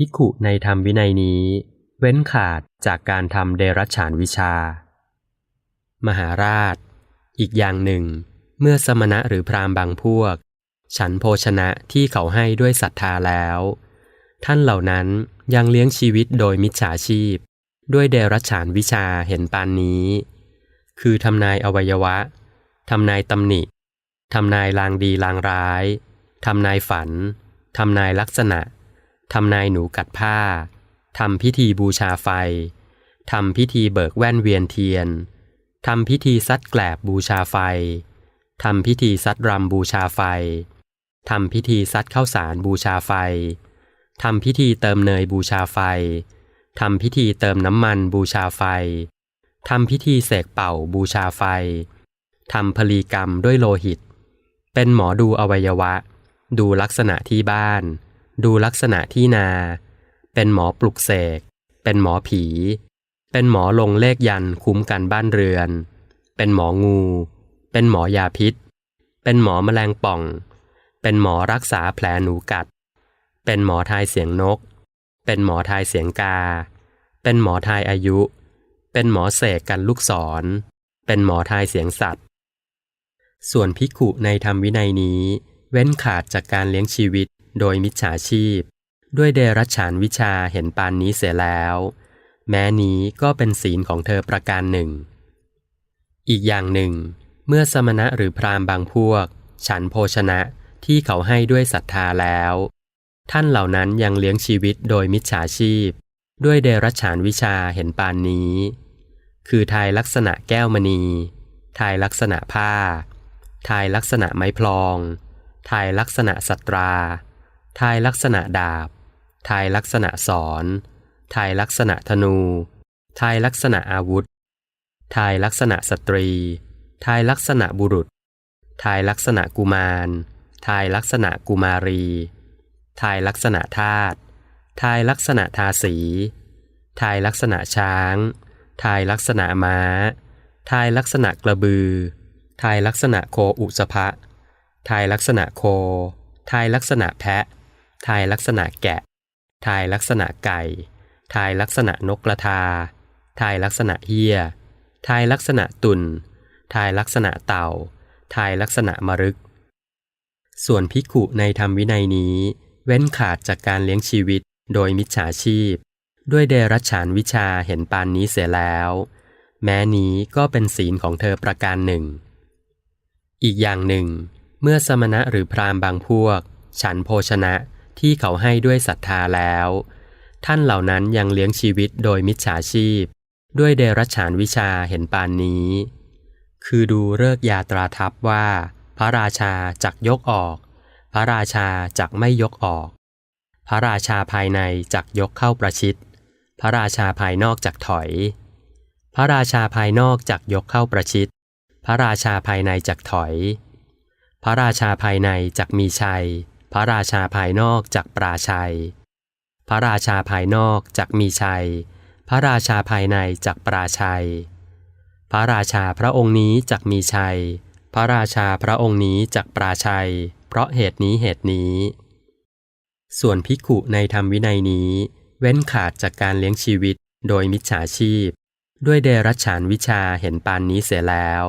ภิกขุในธรรมวินัยนี้ เว้นขาดจากการทำเดรัจฉานวิชา มหาราช อีกอย่างหนึ่ง เมื่อสมณะหรือพราหมณ์บางพวก ฉันโภชนะที่เขาให้ด้วยศรัทธาแล้ว ท่านเหล่านั้นยังเลี้ยงชีวิตโดยมิจฉาชีพ ด้วยเดรัจฉานวิชาเห็นปานนี้ คือทำนายอวัยวะทำนายตำหนิทำนายลางดีลางร้าย ทำนายฝัน ทำนายลักษณะ ทำนายหนูกัดผ้า ทำพิธีบูชาไฟ ทำพิธีเบิกแว่นเวียนเทียน ทำพิธีซัดแกลบบูชาไฟ ทำพิธีซัดรำบูชาไฟ ทำพิธีซัดข้าวสารบูชาไฟ ทำพิธีเติมเนยบูชาไฟ ทำพิธีเติมน้ำมันบูชาไฟ ทำพิธีเสกเป่าบูชาไฟ ทำพลีกรรมด้วยโลหิต เป็นหมอดูอวัยวะ ดูลักษณะที่บ้าน ดูลักษณะที่นา เป็นหมอปลุกเสก เป็นหมอผี เป็นหมอลงเลขยันคุ้มกันบ้านเรือน เป็นหมองู เป็นหมอยาพิษ เป็นหมอแมลงป่อง เป็นหมอรักษาแผลหนูกัด เป็นหมอทายเสียงนก เป็นหมอทายเสียงกา เป็นหมอทายอายุ เป็นหมอเสกกันลูกศร เป็นหมอทายเสียงสัตว์ ส่วนภิกุในธรรมวินัยนี้ เว้นขาดจากการเลี้ยงชีวิต โดยมิจฉาชีพ ด้วยเดรัจฉานวิชาเห็นปานนี้เสียแล้ว แม้นี้ก็เป็นศีลของเธอประการหนึ่ง อีกอย่างหนึ่ง เมื่อสมณะหรือพราหมณ์บางพวก ฉันโภชนะที่เขาให้ด้วยศรัทธาแล้ว ท่านเหล่านั้นยังเลี้ยงชีวิตโดยมิจฉาชีพ ด้วยเดรัจฉานวิชาเห็นปานนี้ คือทายลักษณะแก้วมณี ทายลักษณะผ้า ทายลักษณะไม้พลอง ทายลักษณะสตรา ทายลักษณะดาบ ทายลักษณะสอน ทายลักษณะธนู ทายลักษณะอาวุธ ทายลักษณะสตรี ทายลักษณะบุรุษ ทายลักษณะกุมาร ทายลักษณะกุมารี ทายลักษณะธาตุ ทายลักษณะทาสี ทายลักษณะช้าง ทายลักษณะม้า ทายลักษณะกระบือ ทายลักษณะโคอุสภะทายลักษณะโค ทายลักษณะแพะ ทายลักษณะแกะ ทายลักษณะไก่ ทายลักษณะนกกระทา ทายลักษณะเฮียทายลักษณะตุนทายลักษณะเต่า ทายลักษณะมรึก ส่วนภิกุในธรรมวินัยนี้ เว้นขาดจากการเลี้ยงชีวิตโดยมิจฉาชีพ ด้วยเดรัจฉานวิชาเห็นปานนี้เสียแล้ว แม้นี้ก็เป็นศีลของเธอประการหนึ่ง อีกอย่างหนึ่ง เมื่อสมณะหรือพรามบางพวก ฉันโภชนะ ที่เขาให้ด้วยศรัทธาแล้ว ท่านเหล่านั้นยังเลี้ยงชีวิตโดยมิจฉาชีพ ด้วยเดรัจฉานวิชาเห็นปานนี้ คือดูเลิกยาตราทัพว่า พระราชาจักยกออก พระราชาจักไม่ยกออก พระราชาภายในจักยกเข้าประชิด พระราชาภายนอกจักถอย พระราชาภายนอกจักยกเข้าประชิด พระราชาภายในจักถอย พระราชาภายในจักมีชัย พระราชาภายนอกจักปราชัย พระราชาภายนอกจักมีชัย พระราชาภายในจักปราชัย พระราชาพระองค์นี้จักมีชัย พระราชาพระองค์นี้จักปราชัย เพราะเหตุนี้เหตุนี้ ส่วนภิกุในธรรมวินัยนี้ เว้นขาดจากการเลี้ยงชีวิตโดยมิจฉาชีพ ด้วยเดรัจฉานวิชาเห็นปานนี้เสียแล้ว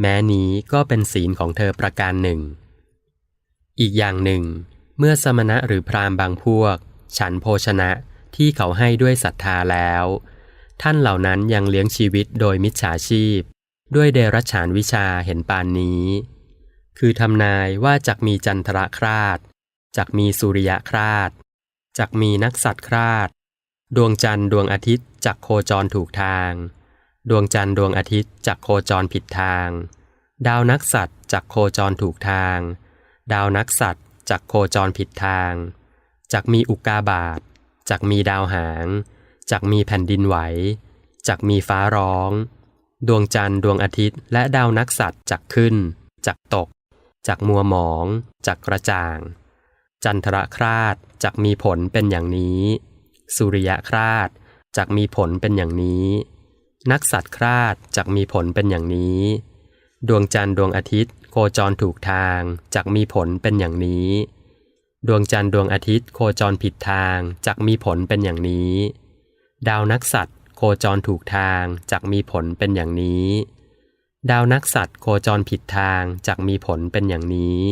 แม้นี้ก็เป็นศีลของเธอประการหนึ่ง อีกอย่างหนึ่ง เมื่อสมณะหรือพราหมณ์บางพวก ฉันโภชนะที่เขาให้ด้วยศรัทธาแล้ว ท่านเหล่านั้นยังเลี้ยงชีวิตโดยมิจฉาชีพ ด้วยเดรัจฉานวิชาเห็นปานนี้ คือทำนายว่าจักมีจันทรคราดจักมีสุริยคราดจักมีนักสัตว์คราดดวงจันทร์ดวงอาทิตย์จักโคจรถูกทาง ดวงจันทร์ดวงอาทิตย์จักโคจรผิดทาง ดาวนักสัตว์จักโคจรถูกทาง ดาวนักสัตว์จักโคจรผิดทางจักมีอุกาบาตจักมีดาวหางจักมีแผ่นดินไหวจักมีฟ้าร้อง ดวงจันทร์ดวงอาทิตย์ และดาวนักสัตว์จักขึ้นจักตกจักมัวหมองจักกระจ่าง จันทรคราดจักมีผลเป็นอย่างนี้ สุริยคราดจักมีผลเป็นอย่างนี้ นักสัตว์คราดจักมีผลเป็นอย่างนี้ ดวงจันทร์ดวงอาทิตย์ โคจรถูกทางจักมีผลเป็นอย่างนี้ ดวงจันทร์ดวงอาทิตย์ โคจรผิดทางจักมีผลเป็นอย่างนี้ ดาวนักษัตริย์โคจรถูกทางจักมีผลเป็นอย่างนี้ ดาวนักษัตริย์โคจรผิดทางจักมีผลเป็นอย่างนี้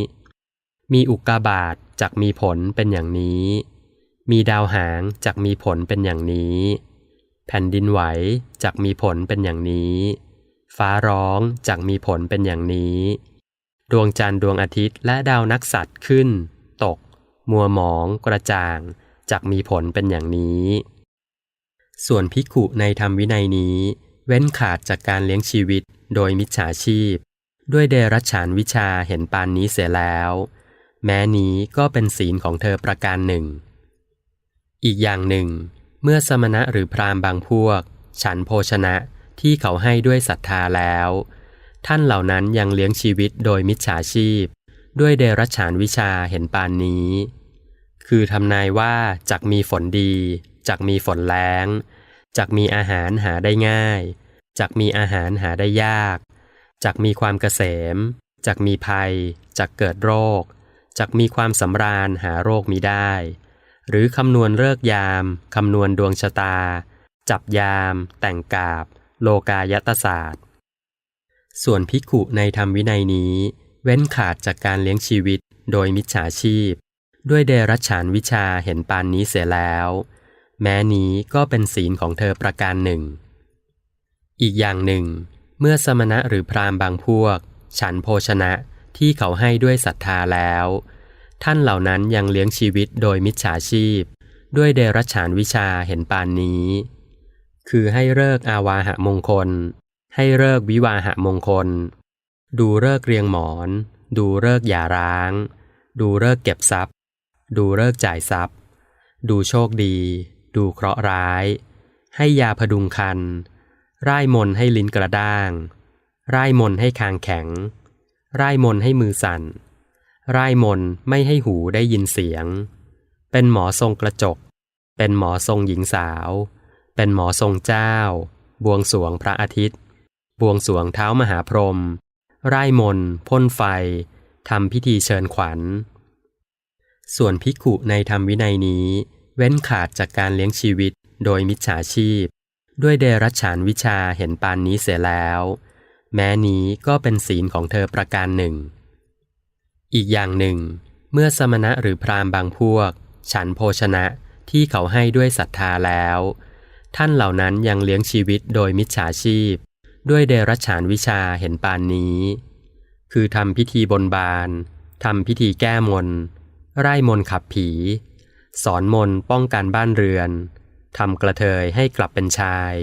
มีอุกกาบาตจักมีผลเป็นอย่างนี้ มีดาวหางจักมีผลเป็นอย่างนี้ แผ่นดินไหวจักมีผลเป็นอย่างนี้ ฟ้าร้องจักมีผลเป็นอย่างนี้ ดวงจันทร์ดวงอาทิตย์และดาวนักษัตริย์ขึ้น ตก มัวหมอง กระจ่างจักมีผลเป็นอย่างนี้ ส่วนภิกุในธรรมวินัยนี้ เว้นขาดจากการเลี้ยงชีวิตโดยมิจฉาชีพ ด้วยเดรัจฉานวิชาเห็นปานนี้เสียแล้ว แม้นี้ก็เป็นศีลของเธอประการหนึ่ง อีกอย่างหนึ่ง เมื่อสมณะหรือพรามบางพวก ฉันโภชนะ ที่เขาให้ด้วยศรัทธาแล้ว ท่านเหล่านั้นยังเลี้ยงชีวิตโดยมิจฉาชีพ ด้วยเดรัจฉานวิชาเห็นปานนี้ คือทำนายว่าจักมีฝนดี จักมีฝนแล้งจักมีอาหารหาได้ง่าย จักมีอาหารหาได้ยาก จักมีความเกษม จักมีภัย จักเกิดโรค จักมีความสำราญหาโรคมีได้ หรือคำนวณเลิกยาม คำนวณดวงชะตา จับยาม แต่งกาบ โลกายตศาสตร์ ส่วนภิกุในธรรมวินัยนี้ เว้นขาดจากการเลี้ยงชีวิตโดยมิจฉาชีพ ด้วยเดรัจฉานวิชาเห็นปานนี้เสียแล้ว แม้นี้ก็เป็นศีลของเธอประการหนึ่ง อีกอย่างหนึ่ง เมื่อสมณะหรือพราหมณ์บางพวก ฉันโภชนะที่เขาให้ด้วยศรัทธาแล้ว ท่านเหล่านั้นยังเลี้ยงชีวิตโดยมิจฉาชีพ ด้วยเดรัจฉานวิชาเห็นปานนี้ คือให้เลิกอาวาหะมงคล ให้เลิกวิวาหะมงคล ดูเลิกเรียงหมอน ดูเลิกหย่าร้าง ดูเลิกเก็บทรัพย์ ดูเลิกจ่ายทรัพย์ ดูโชคดี ดูเคราะห์ร้าย ให้ยาพดุงคัน ร่ายมนให้ลิ้นกระด้าง ร่ายมนให้คางแข็ง ร่ายมนให้มือสั่น ร่ายมนไม่ให้หูได้ยินเสียง เป็นหมอทรงกระจก เป็นหมอทรงหญิงสาว เป็นหมอทรงเจ้า บวงสวงพระอาทิตย์ บวงสวงเท้ามหาพรหมไร่มนพ่นไฟทำพิธีเชิญขวัญ ส่วนภิกุในธรรมวินัยนี้ เว้นขาดจากการเลี้ยงชีวิตโดยมิจฉาชีพ ด้วยเดรัจฉานวิชาเห็นปานนี้เสียแล้ว แม้นี้ก็เป็นศีลของเธอประการหนึ่ง อีกอย่างหนึ่ง เมื่อสมณะหรือพรามบางพวก ฉันโภชนะที่เขาให้ด้วยศรัทธาแล้ว ท่านเหล่านั้นยังเลี้ยงชีวิตโดยมิจฉาชีพ ด้วยเดรัจฉานวิชาเห็นปานนี้ คือทำพิธีบนบานทำพิธีแก้มนไร่มนขับผี สอนมนป้องกันบ้านเรือนทำกระเทยให้กลับเป็นชาย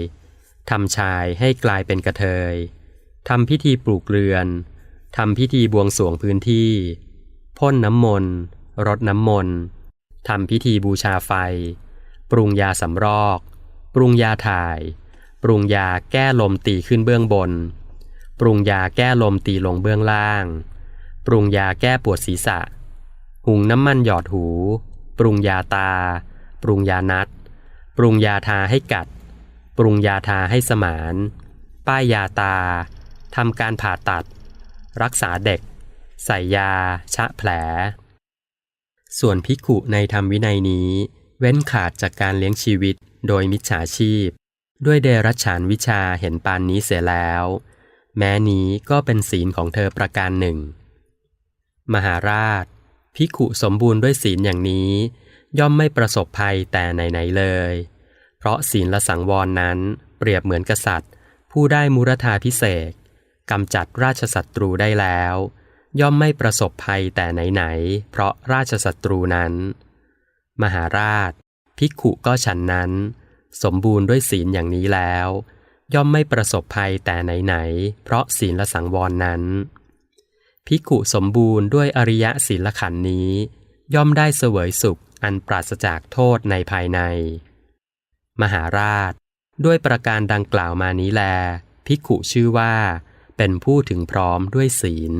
ทำชายให้กลายเป็นกระเทยทำพิธีปลูกเรือนทำพิธีบวงสวงพื้นที่ พ่นน้ำมนต์รดน้ำมนต์ทำพิธีบูชาไฟ ปรุงยาสำรอก ปรุงยาถ่าย ปรุงยาแก้ลมตีขึ้นเบื้องบน ปรุงยาแก้ลมตีลงเบื้องล่าง ปรุงยาแก้ปวดศีรษะ หุงน้ำมันหยอดหู ปรุงยาตา ปรุงยานัด ปรุงยาทาให้กัด ปรุงยาทาให้สมาน ป้ายยาตาทำการผ่าตัด รักษาเด็ก ใส่ยา ชะแผล ส่วนภิกุในธรรมวินัยนี้ เว้นขาดจากการเลี้ยงชีวิต โดยมิจฉาชีพ ด้วยเดรัจฉานวิชาเห็นปานนี้เสียแล้ว แม้นี้ก็เป็นศีลของเธอประการหนึ่ง มหาราชภิขุสมบูรณ์ด้วยศีลอย่างนี้ ย่อมไม่ประสบภัยแต่ไหนๆเลย เพราะศีลละสังวรนั้นเปรียบเหมือนกษัตริย์ ผู้ได้มุรธาพิเศษกำจัดราชศัตรูได้แล้ว ย่อมไม่ประสบภัยแต่ไหนๆเพราะราชศัตรูนั้น มหาราช ภิกขุก็ฉันนั้น สมบูรณ์ด้วยศีลอย่างนี้แล้ว ย่อมไม่ประสบภัยแต่ไหนๆเพราะศีลละสังวรนั้น ภิกขุสมบูรณ์ด้วยอริยศีลขันธ์นี้ ย่อมได้เสวยสุขอันปราศจากโทษในภายใน มหาราช ด้วยประการดังกล่าวมานี้แล ภิกขุชื่อว่า เป็นผู้ถึงพร้อมด้วยศีล